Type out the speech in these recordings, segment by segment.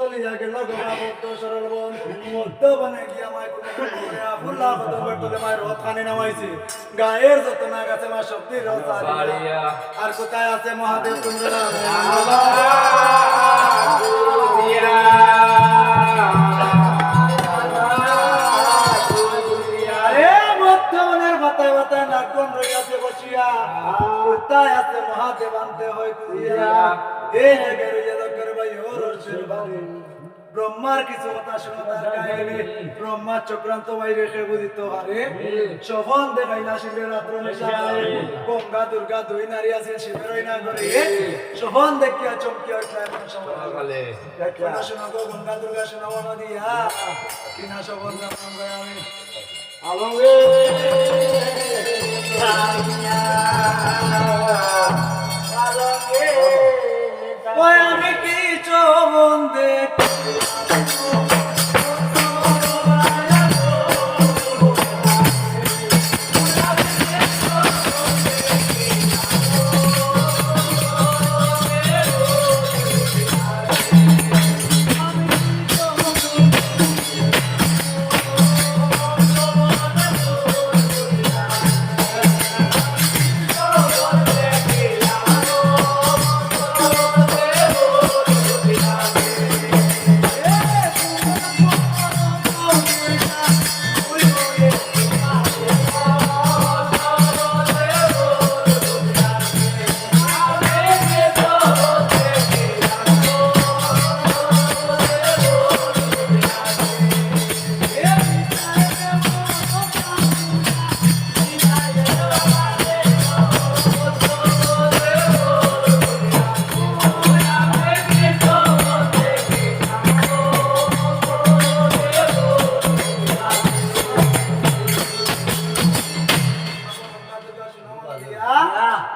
তলিয়া গেল বদ্ধ সরল বন। মধ্য বনে গিয়া মাই কোনো ফুল্লা কদমের তলে মাই রথ খানি নামাইছে। গায়ের যত না গাছে মা শক্তির রথ আর কোথায় আছে মহাদেব আনতে হয় কুড়িয়া এ হেগে বাড়ি। ব্রহ্মার কিছু কথা শুনো তার কাহিনী ব্রহ্মা চক্রান্ত ভাই রেখে বুঝিত হারে। সফল দেখাইলা শিবের রাত্র নিশায় গঙ্গা দুর্গা দুই নারী আছে শিবের ওই না করে সফল দেখিয়া চমকিয়া উঠলা এমন সময় শোনা গো গঙ্গা দুর্গা শোনা মনে দিয়া কিনা সফল নাম আমি আলমে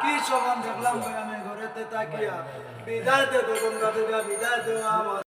কি সমান দেখলাম ভাই আমি ঘরেতে তাকিয়া। বিদায় দে গো গঙ্গা দুর্গা বিদায় দে আমার।